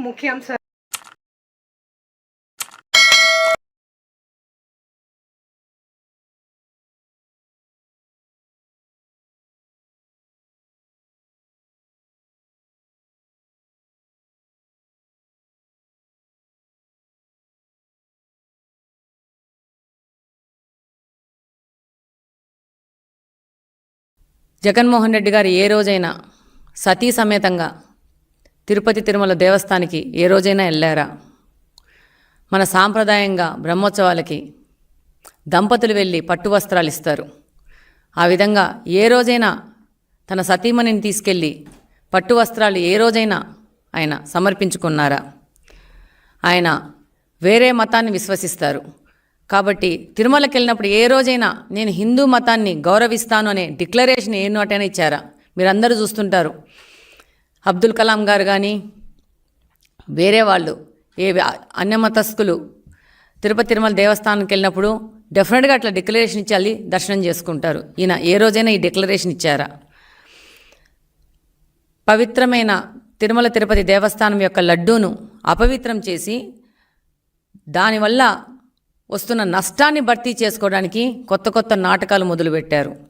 ముఖ్యాంశాలు జగన్మోహన్ రెడ్డి గారు ఏ రోజైనా సతీ సమేతంగా తిరుపతి తిరుమల దేవస్థానికి ఏ రోజైనా వెళ్ళారా? మన సాంప్రదాయంగా బ్రహ్మోత్సవాలకి దంపతులు వెళ్ళి పట్టు వస్త్రాలు ఇస్తారు. ఆ విధంగా ఏ రోజైనా తన సతీమణిని తీసుకెళ్ళి పట్టు వస్త్రాలు ఏ రోజైనా ఆయన సమర్పించుకున్నారా? ఆయన వేరే మతాన్ని విశ్వసిస్తారు. కాబట్టి తిరుమలకి వెళ్ళినప్పుడు ఏ రోజైనా నేను హిందూ మతాన్ని గౌరవిస్తాను అనే డిక్లరేషన్ ఏ నోటైనా ఇచ్చారా? మీరందరూ చూస్తుంటారు. అబ్దుల్ కలాం గారు కానీ వేరే వాళ్ళు ఏ అన్యమతస్కులు తిరుపతి తిరుమల దేవస్థానానికి వెళ్ళినప్పుడు డెఫినెట్గా అట్లా డిక్లరేషన్ ఇచ్చి దర్శనం చేసుకుంటారు. ఈయన ఏ రోజైనా ఈ డిక్లరేషన్ ఇచ్చారా? పవిత్రమైన తిరుమల తిరుపతి దేవస్థానం యొక్క లడ్డూను అపవిత్రం చేసి దానివల్ల వస్తున్న నష్టాన్ని భర్తీ చేసుకోవడానికి కొత్త కొత్త నాటకాలు మొదలుపెట్టారు.